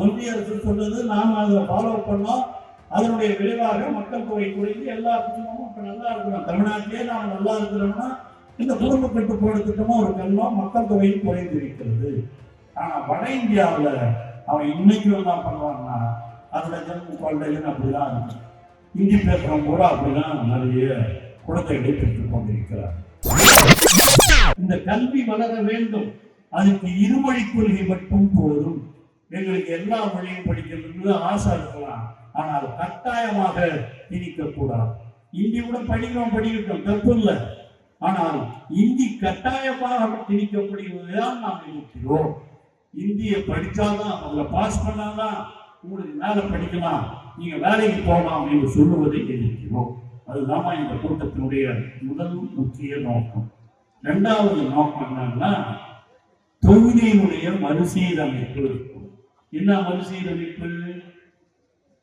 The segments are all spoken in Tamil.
ஒன்றிய சொன்னது நாம் அதை ஃபாலோ பண்ணோம். அதனுடைய விளைவாக மக்கள் தொகை குறைந்து எல்லா குடும்பமும் இப்போ நல்லா இருக்கிறோம். தமிழ்நாட்டிலே நாம் நல்லா இருக்கிறோம்னா இந்த குடும்ப கட்டுப்பாடு திட்டமும் ஒரு கல்வம் மக்கள் தொகையும் குறைந்து இருக்கிறது. ஆனால் வட இந்தியாவில் அவன் இன்னைக்கு என்ன பண்ணுவான்னா அதில் ஜம்மு குழந்தைகள் அப்படிதான் இருக்கு. இந்தி பேசுறவங்க கூட அப்படிதான் நிறைய குழந்தைகளை பெற்றுக் கொண்டிருக்கிறார் இந்த கல்வி வளர வேண்டும். அதுக்கு இருமொழி கொள்கை மட்டும் போதும். எங்களுக்கு எல்லா மொழியும் படிக்கிறது ஆசை இருக்கலாம் ஆனால் கட்டாயமாக திணிக்க கூடாது இந்தி கூட படிக்கிறோம் படிக்கட்டும் தப்பு இல்லை. ஆனால் இந்தி கட்டாயமாக திணிக்கப்படுகிறதுதான் நாம் இருக்கிறோம். இந்தியை படிச்சாதான் அதில் பாஸ் பண்ணாதான் உங்களுக்கு மேலே படிக்கலாம். நீங்க வேலைக்கு போகலாம் என்று சொல்லுவதை எதிர்க்கிறோம். அதுதான் இந்த கூட்டத்தினுடைய முதல் முக்கிய நோக்கம். இரண்டாவது நோக்கம் என்னன்னா தொகுதியினுடைய மறுசீரமைப்பு. என்ன மறுசீரமைப்பு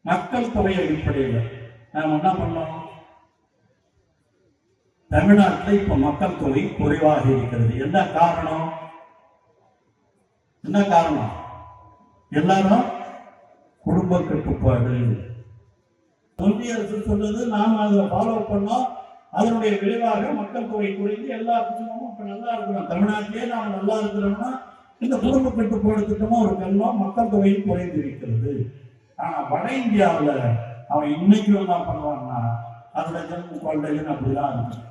மக்கள் தொகை அடிப்படையில் நாம் என்ன பண்ணோம் தமிழ்நாட்டில் இப்ப மக்கள் தொகை குறைவாக இருக்கிறது. என்ன காரணம்? என்ன காரணம்? எல்லாரும் குடும்ப கட்டுப்பாடு. ஒன்றிய அரசு சொல்றது நாம் அதை ஃபாலோ பண்ணோம். அதனுடைய விளைவாக மக்கள் தொகை குறைந்து எல்லா குடும்பமும் இப்ப நல்லா இருக்கிறோம் தமிழ்நாட்டிலே நாம் நல்லா இருக்கிறோம்னா இந்த குடும்ப கட்டுப்பாடு திட்டமும் ஒரு கல்வம் மக்கள் தொகையும் குறைந்து இருக்கிறது ஆனா வட இந்தியாவில் அவன் இன்னைக்கு என்ன பண்ணுவான்னா அதுல ஜம்மு குழந்தைகள் அப்படிதான் இருக்கு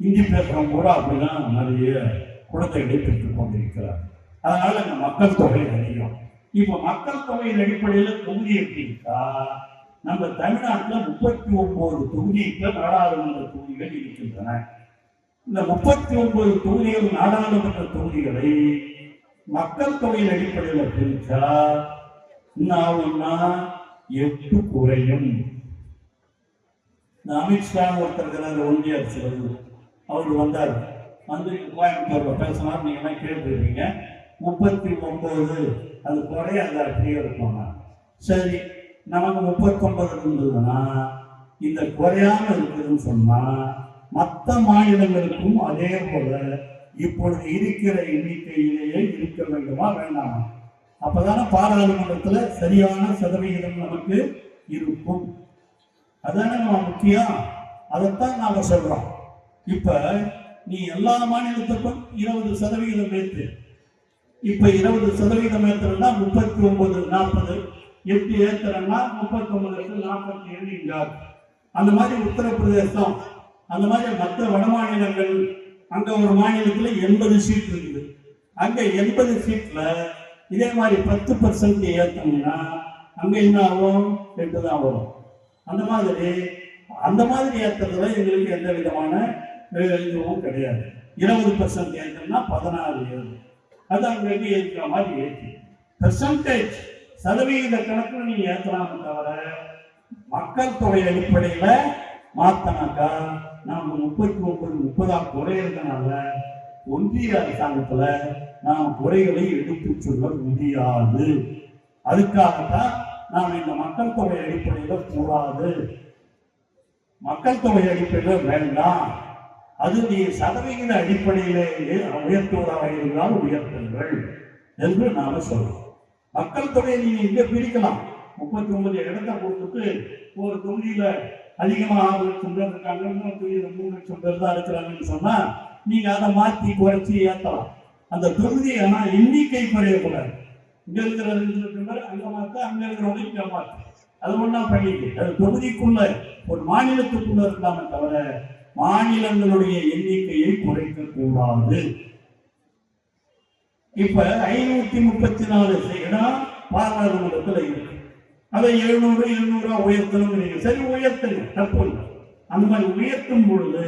இந்தி பேசுறவங்க கூட அப்படிதான் நிறைய குழந்தைகளை பெற்றுக் கொண்டிருக்கிறார். அதனால இந்த மக்கள் தொகை அதிகம். இப்ப மக்கள் தொகையின் அடிப்படையில் தொகுதி எப்படின்னா நம்ம தமிழ்நாட்டில் முப்பத்தி ஒன்பது தொகுதிகள் நாடாளுமன்ற தொகுதிகள் இருக்கின்றன. இந்த முப்பத்தி ஒன்பது தொகுதிகள் நாடாளுமன்ற தொகுதிகளை மக்கள் தொகையின் அடிப்படையில் பிரிச்சா ஆகும்னா எட்டு குறையும். அமித்ஷா ஒருத்தர் இருக்கிறார் ஒன்றிய அரசு அவர் வந்தார். வந்து கோயம்புத்தூர்ல பேசினார். நீங்க எல்லாம் கேட்டுருக்கீங்க முப்பத்தி ஒன்பது அது குறைய அது அப்படியே சரி நமக்கு முப்பத்தொன்பது இருந்ததுன்னா இந்த குறையாம இருக்குதுன்னு சொன்னா மற்ற மாநிலங்களுக்கும் அதே போல இப்பொழுது இருக்கிற எண்ணிக்கையிலேயே இருக்க வேண்டுமா வேண்டாமா? அப்பதான பாராளுமன்றத்துல சரியான சதவிகிதம் நமக்கு இருக்கும். அதானே நம்ம முக்கியம் அதைத்தான் நாம சொல்றோம். இப்ப நீ எல்லா மாநிலத்துக்கும் இருபது சதவிகிதம் ஏற்று. இப்ப இருபது சதவீதம் ஏத்துறா முப்பத்தி ஒன்பது நாற்பது. எட்டு ஏத்துறன்னா முப்பத்தி ஒன்பது நாற்பத்தி ஏழு இங்கார் அந்த மாதிரி உத்தரப்பிரதேசம் அந்த மாதிரி மற்ற வட மாநிலங்கள் அங்க ஒரு மாநிலத்தில் எண்பது சீட் இருக்குது. அங்க எண்பது சீட்ல இதே மாதிரி பத்து பர்சன்ட் ஏற்றோம்னா அங்க என்ன ஆகும்? ரெண்டு தான் வரும். அந்த மாதிரி அந்த மாதிரி ஏற்றுறதுல எங்களுக்கு எந்த விதமான இதுவும் கிடையாது. இருபது பர்சன்ட் ஏற்றம்னா பதினாறு ஏழு அது அங்கங்க ஏற்கிற மாதிரி ஏற்றி பெர்சன்டேஜ் சதவீத கணக்கில் நீங்கள் ஏற்றலாமே தவிர மக்கள் தொகை அடிப்படையில் மாத்தனாக்கா நாம முப்பத்தி ஒன்பது முப்பதாம் குறை குறையிறதுனால ஒன்றிய அரசாங்கத்துல நாம் குறைகளை எடுத்து சொல்ல முடியாது. அதுக்காகத்தான் நாம் இந்த மக்கள் தொகை அடிப்படையில கூடாது மக்கள் தொகை அடிப்படையில வேண்டாம். அது நீ சதவிகித அடிப்படையிலேயே உயர்த்துவதாக இருந்தால் உயர்த்துங்கள் என்று நாம சொல்றோம். மக்கள் தொகையை நீங்க இங்க பிரிக்கலாம். முப்பத்தி ஒன்பது இடத்தை கொடுத்துட்டு ஒரு தொகுதியில அதிகமா ஆறு லட்சம் பேர் இருக்காங்க மூணு லட்சம் பேர் தான் இருக்கிறாங்கன்னு சொன்னா நீங்க அதை மாத்தி குறைச்சி ஏத்தலாம். அந்த தொகுதி ஆனா எண்ணிக்கை குறையக்கூடாது இங்க இருக்கிற லட்சம் பேர் அங்க மாத்த அங்க இருக்கிறவங்க இங்க மாத்த. அது ஒன்றா பண்ணிட்டு அது தொகுதிக்குள்ள ஒரு மாநிலத்துக்குள்ள இருக்கலாமே தவிர மாநிலங்களுடைய எண்ணிக்கையை குறைக்க கூடாது. இப்ப ஐநூத்தி முப்பத்தி நாலு இடம் பாராளுமன்றத்தில் இருக்கு. அதை எழுநூறு எழுநூறா உயர்த்தணும் சரி உயர்த்துங்க. தப்பு இல்லை அந்த மாதிரி உயர்த்தும் பொழுது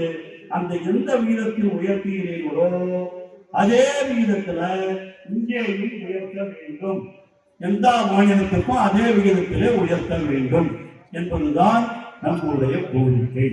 அந்த எந்த விகிதத்தில் உயர்த்துகிறீர்களோ அதே விகிதத்துல இங்கேயும் உயர்த்த வேண்டும். எந்த மாநிலத்துக்கும் அதே விகிதத்திலே உயர்த்த வேண்டும் என்பதுதான் நம்முடைய கோரிக்கை.